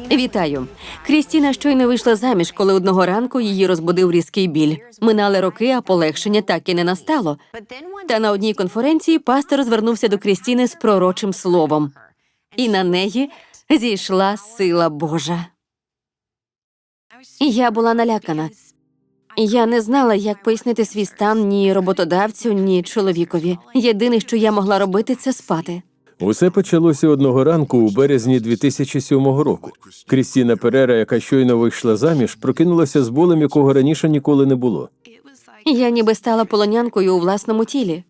Вітаю. Крістіна щойно вийшла заміж, коли одного ранку її розбудив різкий біль. Минали роки, а полегшення так і не настало. Та на одній конференції пастор звернувся до Крістіни з пророчим словом, і на неї зійшла сила Божа. Я була налякана. Я не знала, як пояснити свій стан ні роботодавцю, ні чоловікові. Єдине, що я могла робити, це спати. Усе почалося одного ранку у березні 2007 року. Крістіна Перера, яка щойно вийшла заміж, прокинулася з болем, якого раніше ніколи не було. Я ніби стала полонянкою у власному тілі.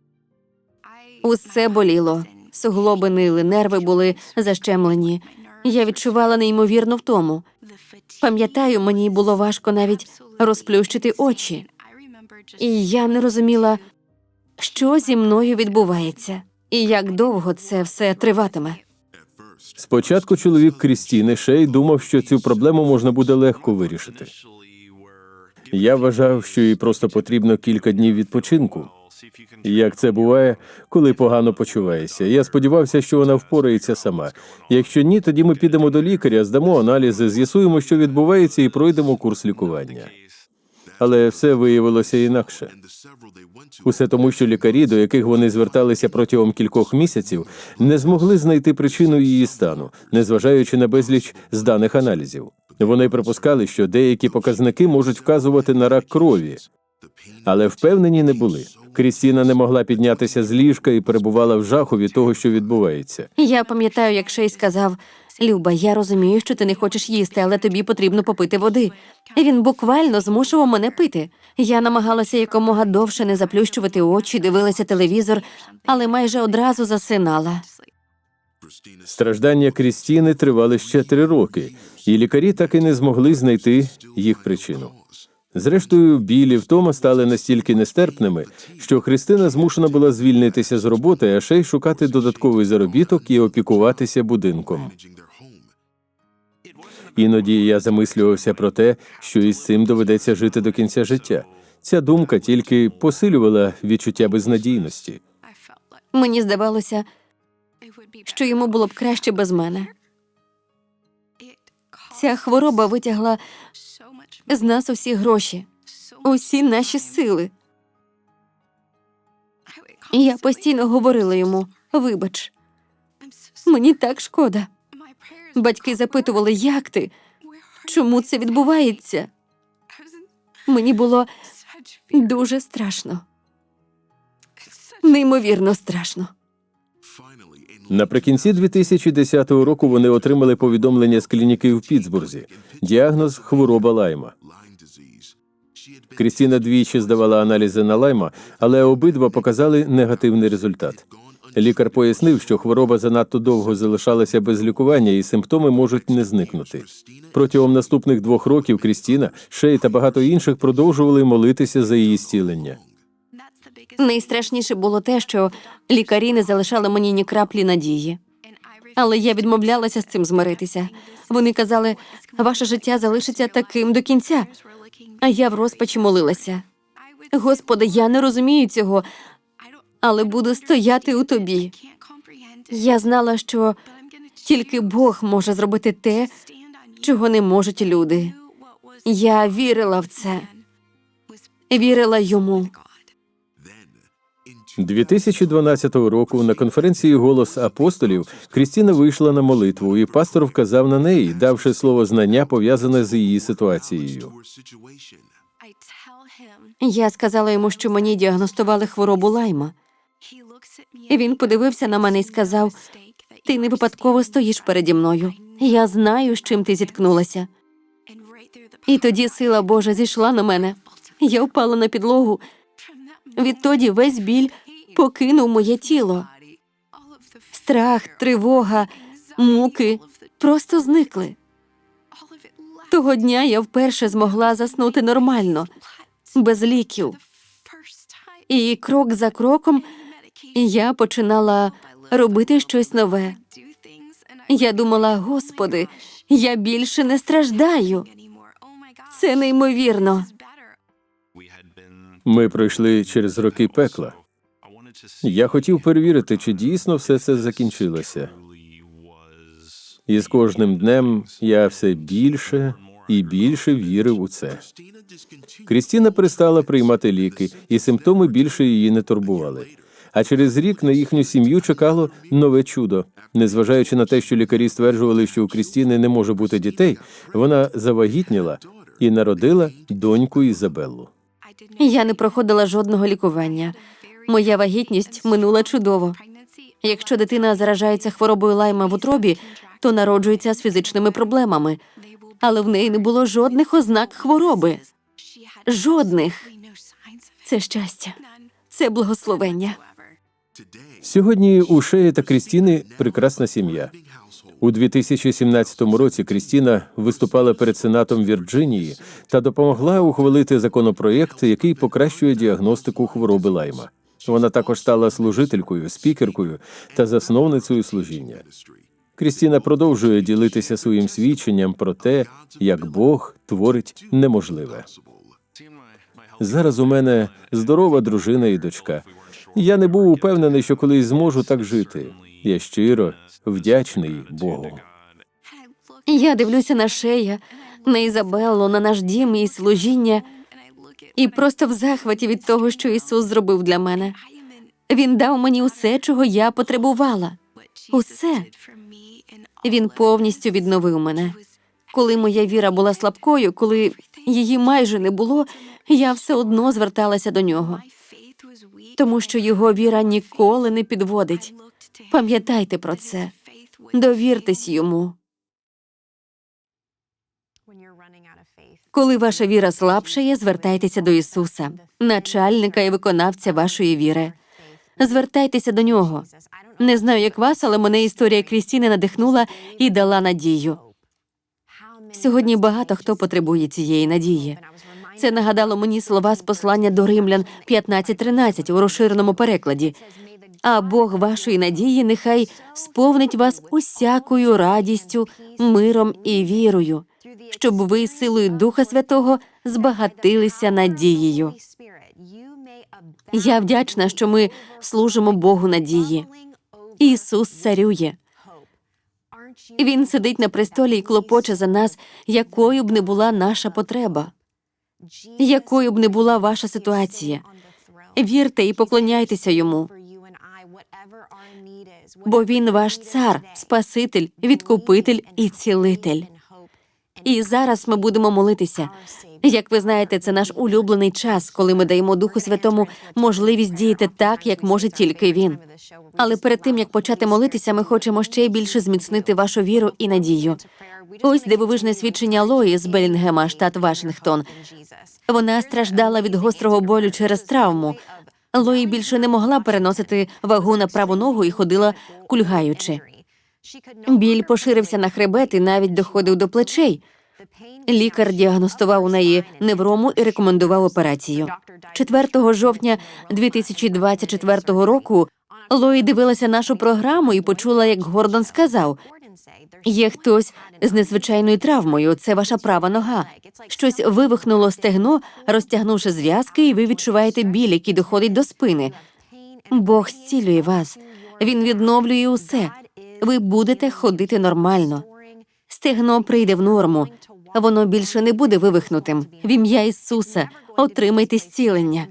Усе боліло. Суглоби нили, нерви були защемлені. Я відчувала неймовірну втому. Пам'ятаю, мені було важко навіть розплющити очі. І я не розуміла, що зі мною відбувається, і як довго це все триватиме. Спочатку чоловік Крістіни Шей думав, що цю проблему можна буде легко вирішити. Я вважав, що їй просто потрібно кілька днів відпочинку. Як це буває, коли погано почуваєшся. Я сподівався, що вона впорається сама. Якщо ні, тоді ми підемо до лікаря, здамо аналізи, з'ясуємо, що відбувається, і пройдемо курс лікування. Але все виявилося інакше. Усе тому, що лікарі, до яких вони зверталися протягом кількох місяців, не змогли знайти причину її стану, незважаючи на безліч зданих аналізів. Вони припускали, що деякі показники можуть вказувати на рак крові, але впевнені не були. Крістіна не могла піднятися з ліжка і перебувала в жаху від того, що відбувається. Я пам'ятаю, як Шей сказав: Люба, я розумію, що ти не хочеш їсти, але тобі потрібно попити води. Він буквально змушував мене пити. Я намагалася якомога довше не заплющувати очі, дивилася телевізор, але майже одразу засинала. Страждання Крістіни тривали ще три роки, і лікарі так і не змогли знайти їх причину. Зрештою, білі втома стали настільки нестерпними, що Христина змушена була звільнитися з роботи, а ще й шукати додатковий заробіток і опікуватися будинком. Іноді я замислювався про те, що із цим доведеться жити до кінця життя. Ця думка тільки посилювала відчуття безнадійності. Мені здавалося, що йому було б краще без мене. Ця хвороба витягла з нас усі гроші, усі наші сили. Я постійно говорила йому: вибач, мені так шкода. Батьки запитували, як ти? Чому це відбувається? Мені було дуже страшно. Неймовірно страшно. Наприкінці 2010 року вони отримали повідомлення з клініки в Пітсбурзі. Діагноз хвороба лайма. Крістіна двічі здавала аналізи на лайма, але обидва показали негативний результат. Лікар пояснив, що хвороба занадто довго залишалася без лікування, і симптоми можуть не зникнути. Протягом наступних двох років Крістіна, Шей та багато інших продовжували молитися за її зцілення. Найстрашніше було те, що лікарі не залишали мені ні краплі надії. Але я відмовлялася з цим змиритися. Вони казали, ваше життя залишиться таким до кінця. А я в розпачі молилася. Господи, я не розумію цього, але буду стояти у тобі. Я знала, що тільки Бог може зробити те, чого не можуть люди. Я вірила в це, вірила йому. 2012 року на конференції Голос апостолів Крістіна вийшла на молитву, і пастор вказав на неї, давши слово знання пов'язане з її ситуацією. Я сказала йому, що мені діагностували хворобу лайма. І він подивився на мене і сказав: Ти не випадково стоїш переді мною. Я знаю, з чим ти зіткнулася. І тоді сила Божа зійшла на мене. Я впала на підлогу. Відтоді весь біль покинув моє тіло. Страх, тривога, муки просто зникли. Того дня я вперше змогла заснути нормально, без ліків. І крок за кроком я починала робити щось нове. Я думала, господи, я більше не страждаю. Це неймовірно. Ми пройшли через роки пекла. Я хотів перевірити, чи дійсно все це закінчилося. І з кожним днем я все більше і більше вірив у це. Крістіна перестала приймати ліки, і симптоми більше її не турбували. А через рік на їхню сім'ю чекало нове чудо. Незважаючи на те, що лікарі стверджували, що у Крістіни не може бути дітей, вона завагітніла і народила доньку Ізабеллу. Я не проходила жодного лікування. Моя вагітність минула чудово. Якщо дитина заражається хворобою лайма в утробі, то народжується з фізичними проблемами. Але в неї не було жодних ознак хвороби. Жодних. Це щастя, це благословення. Сьогодні у Шеї та Крістіни прекрасна сім'я. У 2017 році Крістіна виступала перед Сенатом Вірджинії та допомогла ухвалити законопроєкт, який покращує діагностику хвороби лайма. Вона також стала служителькою, спікеркою та засновницею служіння. Крістіна продовжує ділитися своїм свідченням про те, як Бог творить неможливе. Зараз у мене здорова дружина і дочка. Я не був упевнений, що колись зможу так жити. Я щиро вдячний Богу. Я дивлюся на шея, на Ізабеллу, на наш дім і служіння, і просто в захваті від того, що Ісус зробив для мене. Він дав мені усе, чого я потребувала. Усе. Він повністю відновив мене. Коли моя віра була слабкою, коли її майже не було, я все одно зверталася до нього, тому що його віра ніколи не підводить. Пам'ятайте про це. Довіртесь йому. Коли ваша віра слабшає, звертайтеся до Ісуса, начальника і виконавця вашої віри. Звертайтеся до нього. Не знаю, як вас, але мене історія Крістіни надихнула і дала надію. Сьогодні багато хто потребує цієї надії. Це нагадало мені слова з послання до римлян 15.13 у розширеному перекладі. А Бог вашої надії нехай сповнить вас усякою радістю, миром і вірою, щоб ви силою Духа Святого збагатилися надією. Я вдячна, що ми служимо Богу надії. Ісус царює. Він сидить на престолі і клопоче за нас, якою б не була наша потреба, якою б не була ваша ситуація. Вірте і поклоняйтеся йому, бо він ваш цар, спаситель, відкупитель і цілитель. І зараз ми будемо молитися. Як ви знаєте, це наш улюблений час, коли ми даємо Духу Святому можливість діяти так, як може тільки він. Але перед тим як почати молитися, ми хочемо ще більше зміцнити вашу віру і надію. Ось дивовижне свідчення Лої з Белінгема, штат Вашингтон. Вона страждала від гострого болю через травму. Лої більше не могла переносити вагу на праву ногу і ходила кульгаючи. Біль поширився на хребет і навіть доходив до плечей. Лікар діагностував у неї неврому і рекомендував операцію. 4 жовтня 2024 року Лої дивилася нашу програму і почула, як Гордон сказав: є хтось з незвичайною травмою. Це ваша права нога. Щось вивихнуло стегно, розтягнувши зв'язки, і ви відчуваєте біль, який доходить до спини. Бог зцілює вас. Він відновлює усе. Ви будете ходити нормально. Стегно прийде в норму. Воно більше не буде вивихнутим. В ім'я Ісуса отримайте зцілення.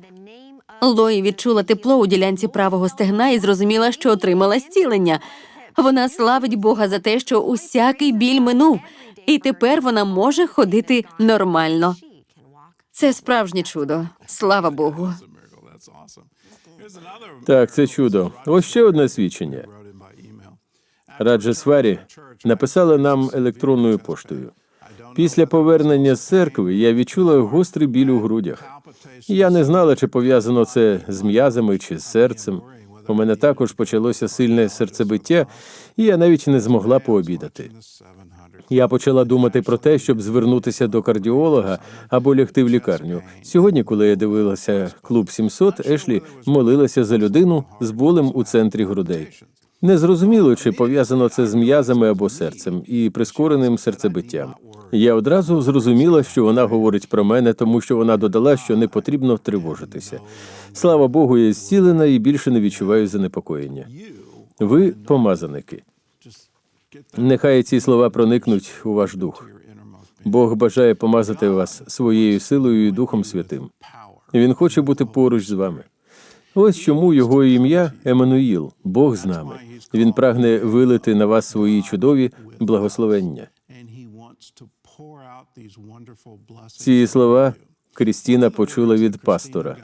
Лої відчула тепло у ділянці правого стегна і зрозуміла, що отримала зцілення. Вона славить Бога за те, що усякий біль минув, і тепер вона може ходити нормально. Це справжнє чудо. Слава Богу. Так, це чудо. Ось ще одне свідчення. Раджа Сварі написала нам електронною поштою. Після повернення з церкви я відчула гострий біль у грудях. Я не знала, чи пов'язано це з м'язами чи з серцем. У мене також почалося сильне серцебиття, і я навіть не змогла пообідати. Я почала думати про те, щоб звернутися до кардіолога або лягти в лікарню. Сьогодні, коли я дивилася клуб 700, Ешлі молилася за людину з болем у центрі грудей. Не зрозуміло, чи пов'язано це з м'язами або серцем і прискореним серцебиттям. Я одразу зрозуміла, що вона говорить про мене, тому що вона додала, що не потрібно тривожитися. Слава Богу, я зцілена і більше не відчуваю занепокоєння. Ви помазаники. Нехай ці слова проникнуть у ваш дух. Бог бажає помазати вас своєю силою і Духом Святим. Він хоче бути поруч з вами. Ось чому його ім'я Еммануїл, Бог з нами. Він прагне вилити на вас свої чудові благословення. Ці слова Крістіна почула від пастора.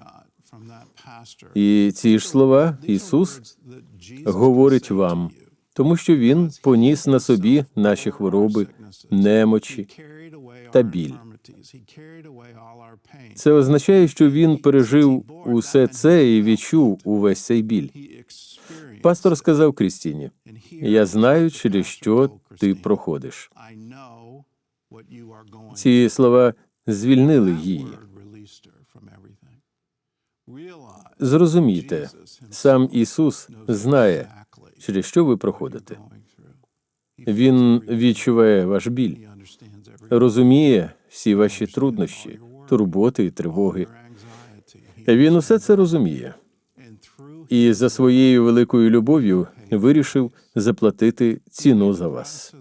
І ці ж слова Ісус говорить вам, тому що Він поніс на собі наші хвороби, немочі та біль. Це означає, що він пережив усе це і відчув увесь цей біль. Пастор сказав Крістіні: Я знаю, через що ти проходиш. Ці слова звільнили її. Зрозумійте, сам Ісус знає, через що ви проходите. Він відчуває ваш біль, розуміє всі ваші труднощі, турботи і тривоги. Він усе це розуміє і за своєю великою любов'ю вирішив заплатити ціну за вас.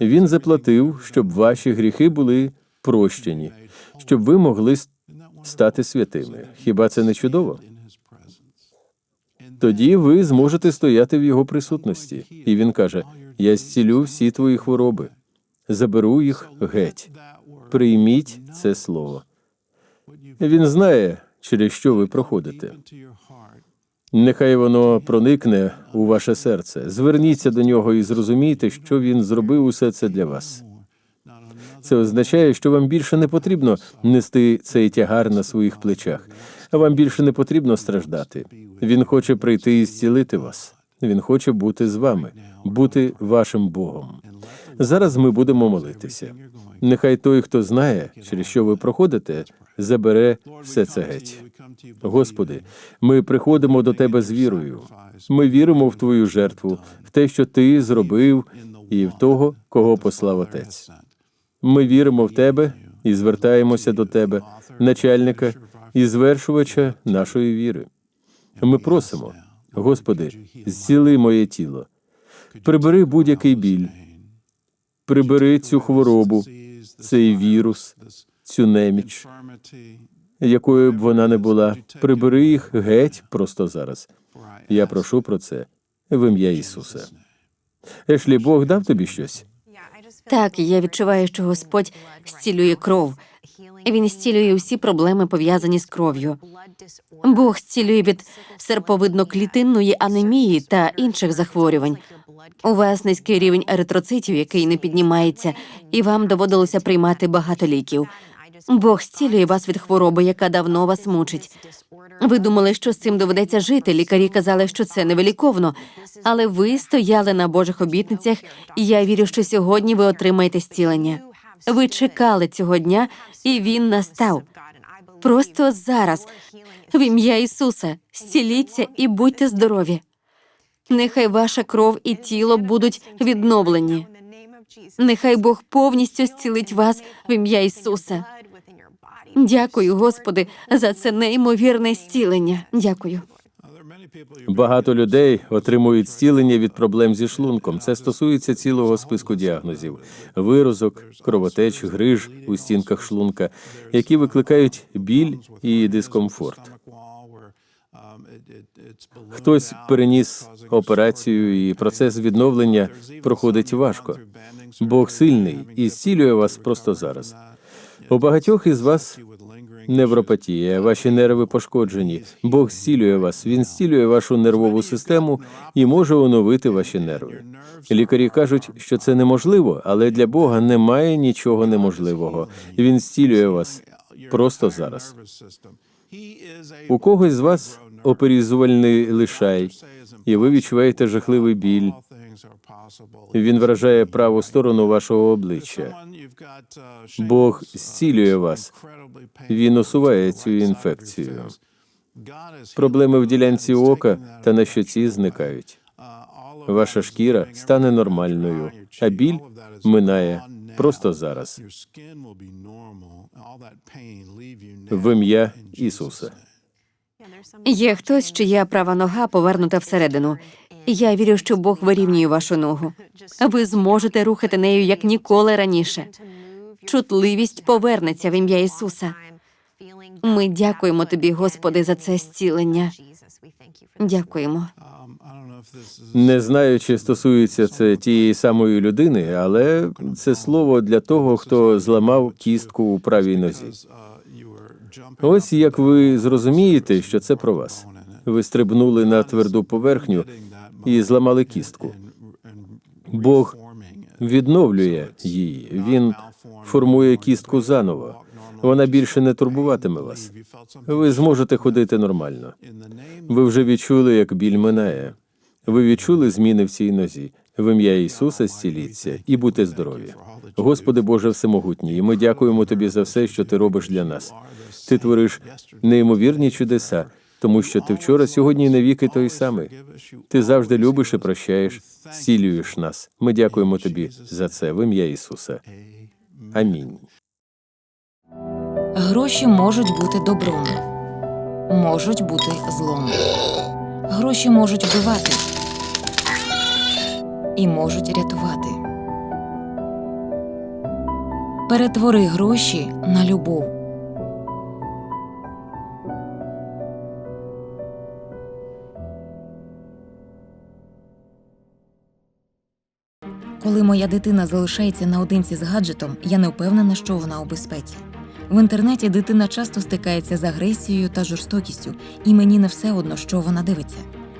Він заплатив, щоб ваші гріхи були прощені, щоб ви могли стати святими. Хіба це не чудово? Тоді ви зможете стояти в його присутності. І він каже: Я зцілю всі твої хвороби, заберу їх геть. Прийміть це слово. Він знає, через що ви проходите. Нехай воно проникне у ваше серце. Зверніться до нього і зрозумійте, що він зробив усе це для вас. Це означає, що вам більше не потрібно нести цей тягар на своїх плечах, вам більше не потрібно страждати. Він хоче прийти і зцілити вас. Він хоче бути з вами, бути вашим Богом. Зараз ми будемо молитися. Нехай той, хто знає, через що ви проходите, забере все це геть. Господи, ми приходимо до Тебе з вірою. Ми віримо в Твою жертву, в те, що Ти зробив, і в того, кого послав Отець. Ми віримо в Тебе і звертаємося до Тебе, начальника і звершувача нашої віри. Ми просимо, Господи, зціли моє тіло, прибери будь-який біль, прибери цю хворобу, цей вірус, цю неміч, якою б вона не була, прибери їх геть просто зараз. Я прошу про це в ім'я Ісуса. Ешлі, Бог дав тобі щось? Так, я відчуваю, що Господь зцілює кров. Він зцілює усі проблеми, пов'язані з кров'ю. Бог зцілює від серповидно-клітинної анемії та інших захворювань. У вас низький рівень еритроцитів, який не піднімається, і вам доводилося приймати багато ліків. Бог зцілює вас від хвороби, яка давно вас мучить. Ви думали, що з цим доведеться жити. Лікарі казали, що це невиліковно. Але ви стояли на Божих обітницях, і я вірю, що сьогодні ви отримаєте зцілення. Ви чекали цього дня, і він настав. Просто зараз, в ім'я Ісуса, зціліться і будьте здорові. Нехай ваша кров і тіло будуть відновлені. Нехай Бог повністю зцілить вас в ім'я Ісуса. Дякую, Господи, за це неймовірне зцілення. Дякую. Багато людей отримують зцілення від проблем зі шлунком. Це стосується цілого списку діагнозів: виразок, кровотеч, гриж у стінках шлунка, які викликають біль і дискомфорт. Хтось переніс операцію, і процес відновлення проходить важко. Бог сильний і зцілює вас просто зараз. У багатьох із вас невропатія, ваші нерви пошкоджені. Бог зцілює вас. Він зцілює вашу нервову систему і може оновити ваші нерви. Лікарі кажуть, що це неможливо, але для Бога немає нічого неможливого. Він зцілює вас просто зараз. У когось з вас оперізувальний лишай, і ви відчуваєте жахливий біль. Він вражає праву сторону вашого обличчя. Бог зцілює вас. Він усуває цю інфекцію. Проблеми в ділянці ока та на щоці зникають. Ваша шкіра стане нормальною, а біль минає просто зараз. В ім'я Ісуса. Є хтось, чия права нога повернута всередину, Я вірю, що Бог вирівнює вашу ногу. Ви зможете рухати нею як ніколи раніше. Чутливість повернеться в ім'я Ісуса. Ми дякуємо тобі, Господи, за це зцілення. Дякуємо. Не знаю, чи стосується це тієї самої людини, але це слово для того, хто зламав кістку у правій нозі. Ось як ви зрозумієте, що це про вас. Ви стрибнули на тверду поверхню і зламали кістку. Бог відновлює її. Він формує кістку заново. Вона більше не турбуватиме вас. Ви зможете ходити нормально. Ви вже відчули, як біль минає. Ви відчули зміни в цій нозі. В ім'я Ісуса зціліться і будьте здорові. Господи Боже Всемогутній, ми дякуємо Тобі за все, що ти робиш для нас. Ти твориш неймовірні чудеса, тому що ти вчора, сьогодні і навіки той самий. Ти завжди любиш і прощаєш, зцілюєш нас. Ми дякуємо тобі за це в ім'я Ісуса. Амінь. Гроші можуть бути добром, можуть бути злом. Гроші можуть вбивати і можуть рятувати. Перетвори гроші на любов. Коли моя дитина залишається наодинці з гаджетом, я не впевнена, що вона у безпеці. В інтернеті дитина часто стикається з агресією та жорстокістю, і мені не все одно, що вона дивиться.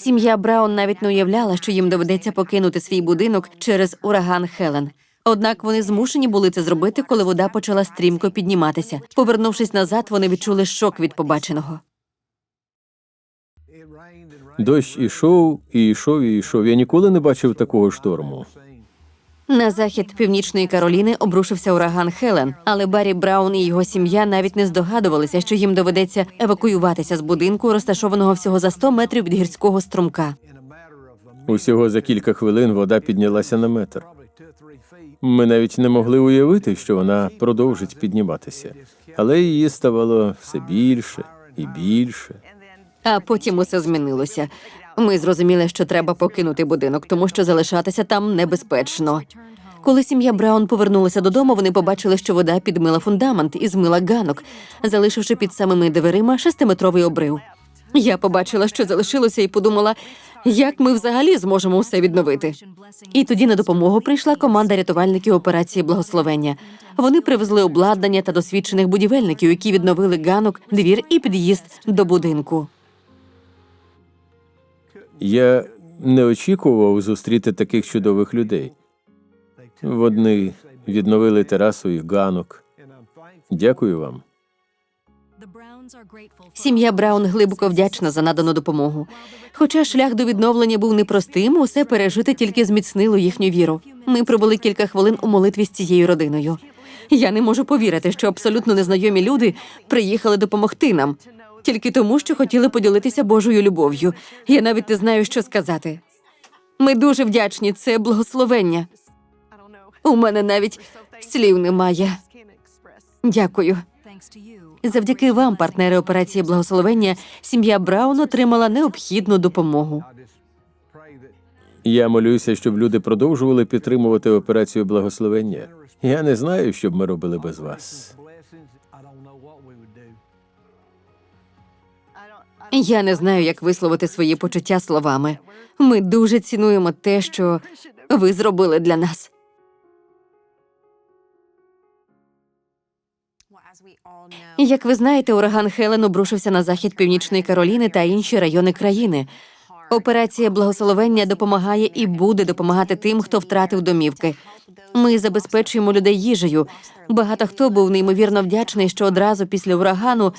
Сім'я Браун навіть не уявляла, що їм доведеться покинути свій будинок через ураган Хелен. Однак вони змушені були це зробити, коли вода почала стрімко підніматися. Повернувшись назад, вони відчули шок від побаченого. Дощ ішов, і йшов, і йшов. Я ніколи не бачив такого шторму. На захід північної Кароліни обрушився ураган Хелен, але Баррі Браун і його сім'я навіть не здогадувалися, що їм доведеться евакуюватися з будинку, розташованого всього за 100 метрів від гірського струмка. Усього за кілька хвилин вода піднялася на метр. Ми навіть не могли уявити, що вона продовжить підніматися, але її ставало все більше і більше. А потім усе змінилося. Ми зрозуміли, що треба покинути будинок, тому що залишатися там небезпечно. Коли сім'я Браун повернулася додому, вони побачили, що вода підмила фундамент і змила ганок, залишивши під самими дверима шестиметровий обрив. Я побачила, що залишилося, і подумала, як ми взагалі зможемо усе відновити. І тоді на допомогу прийшла команда рятувальників операції благословення. Вони привезли обладнання та досвідчених будівельників, які відновили ганок, двір і під'їзд до будинку. Я не очікував зустріти таких чудових людей. Вони відновили терасу і ганок. Дякую вам. Сім'я Браун глибоко вдячна за надану допомогу. Хоча шлях до відновлення був непростим, усе пережити тільки зміцнило їхню віру. Ми пробули кілька хвилин у молитві з цією родиною. Я не можу повірити, що абсолютно незнайомі люди приїхали допомогти нам тільки тому, що хотіли поділитися Божою любов'ю. Я навіть не знаю, що сказати. Ми дуже вдячні, це благословення. У мене навіть слів немає. Дякую. Завдяки вам, партнери операції благословення, сім'я Браун отримала необхідну допомогу. Я молюся, щоб люди продовжували підтримувати операцію благословення. Я не знаю, що б ми робили без вас. Я не знаю, як висловити свої почуття словами. Ми дуже цінуємо те, що ви зробили для нас. Як ви знаєте, ураган Хелен обрушився на захід північної Кароліни та інші райони країни. Операція благословення допомагає і буде допомагати тим, хто втратив домівки. Ми забезпечуємо людей їжею. Багато хто був неймовірно вдячний, що одразу після урагану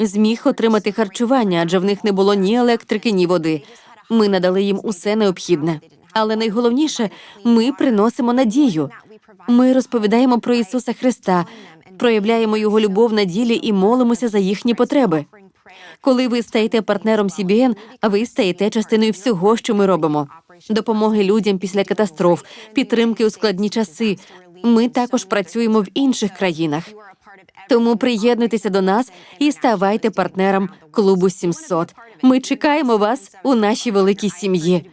зміг отримати харчування, адже в них не було ні електрики, ні води. Ми надали їм усе необхідне. Але найголовніше, ми приносимо надію. Ми розповідаємо про Ісуса Христа, проявляємо Його любов на ділі і молимося за їхні потреби. Коли ви стаєте партнером CBN, ви стаєте частиною всього, що ми робимо. Допомоги людям після катастроф, підтримки у складні часи. Ми також працюємо в інших країнах. Тому приєднуйтеся до нас і ставайте партнером клубу 700. Ми чекаємо вас у нашій великій сім'ї.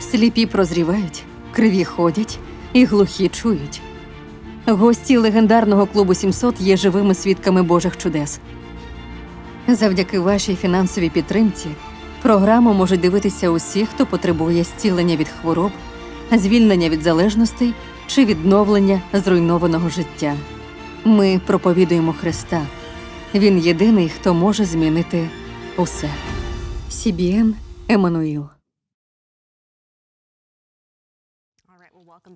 Сліпі прозрівають, криві ходять і глухі чують. Гості легендарного клубу 700 є живими свідками Божих чудес. Завдяки вашій фінансовій підтримці програму можуть дивитися усі, хто потребує зцілення від хвороб, звільнення від залежностей чи відновлення зруйнованого життя. Ми проповідуємо Христа. Він єдиний, хто може змінити усе. Сібієн Еммануїл.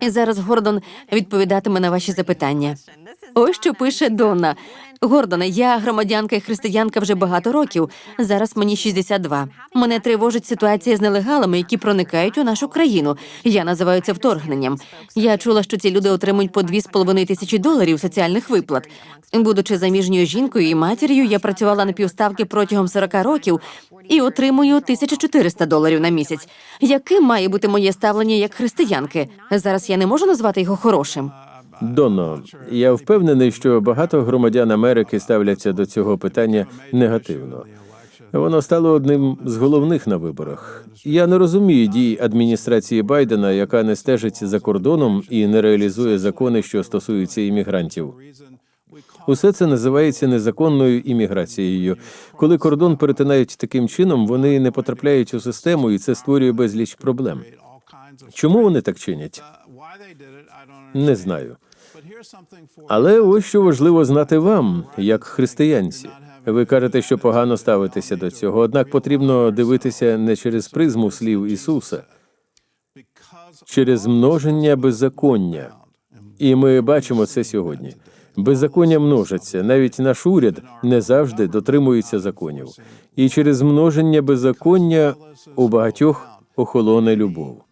І зараз Гордон відповідатиме на ваші запитання. Ось що пише Донна. Гордоне, я громадянка і християнка вже багато років. Зараз мені 62. Мене тривожить ситуація з нелегалами, які проникають у нашу країну. Я називаю це вторгненням. Я чула, що ці люди отримують по 2,5 тисячі доларів соціальних виплат. Будучи заміжньою жінкою і матір'ю, я працювала на півставки протягом 40 років і отримую 1400 доларів на місяць. Яким має бути моє ставлення як християнки? Зараз я не можу назвати його хорошим. Донно, я впевнений, що багато громадян Америки ставляться до цього питання негативно. Воно стало одним з головних на виборах. Я не розумію дій адміністрації Байдена, яка не стежить за кордоном і не реалізує закони, що стосуються іммігрантів. Усе це називається незаконною імміграцією. Коли кордон перетинають таким чином, вони не потрапляють у систему, і це створює безліч проблем. Чому вони так чинять? Не знаю. Але ось що важливо знати вам, як християнці. Ви кажете, що погано ставитеся до цього, однак потрібно дивитися не через призму слів Ісуса, через множення беззаконня. І ми бачимо це сьогодні. Беззаконня множиться. Навіть наш уряд не завжди дотримується законів. І через множення беззаконня у багатьох охолоне любов.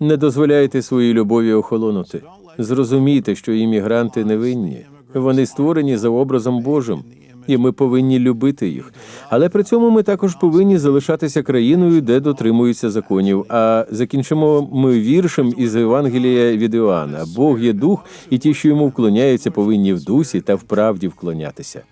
Не дозволяйте своїй любові охолонути. Зрозумійте, що іммігранти невинні. Вони створені за образом Божим, і ми повинні любити їх. Але при цьому ми також повинні залишатися країною, де дотримуються законів. А закінчимо ми віршем із Євангелія від Іоанна. Бог є дух, і ті, що йому вклоняються, повинні в дусі та в правді вклонятися.